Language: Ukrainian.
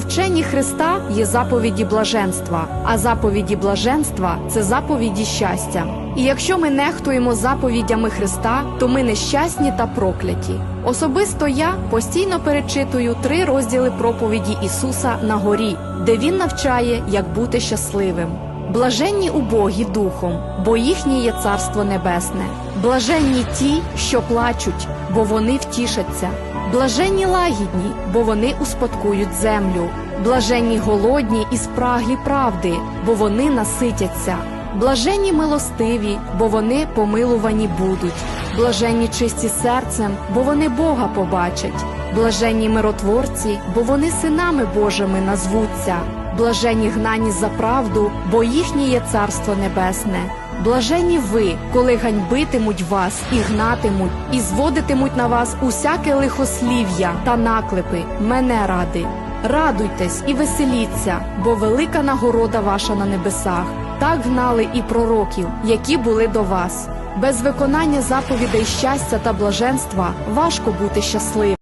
вченні Христа є заповіді блаженства, а заповіді блаженства це заповіді щастя. І якщо ми нехтуємо заповідями Христа, то ми нещасні та прокляті. Особисто я постійно перечитую три розділи проповіді Ісуса на горі, де Він навчає, як бути щасливим. Блаженні убогі духом, бо їхнє є царство небесне. Блаженні ті, що плачуть, бо вони втішаться. Блаженні лагідні, бо вони успадкують землю. Блаженні голодні і спраглі правди, бо вони наситяться. Блаженні милостиві, бо вони помилувані будуть. Блаженні чисті серцем, бо вони Бога побачать. Блаженні миротворці, бо вони синами Божими назвуться. Блаженні гнані за правду, бо їхнє є царство небесне. Блаженні ви, коли ганьбитимуть вас і гнатимуть, і зводитимуть на вас усяке лихослів'я та наклепи, мене ради. Радуйтесь і веселіться, бо велика нагорода ваша на небесах. Так гнали і пророків, які були до вас. Без виконання заповідей щастя та блаженства важко бути щасливим.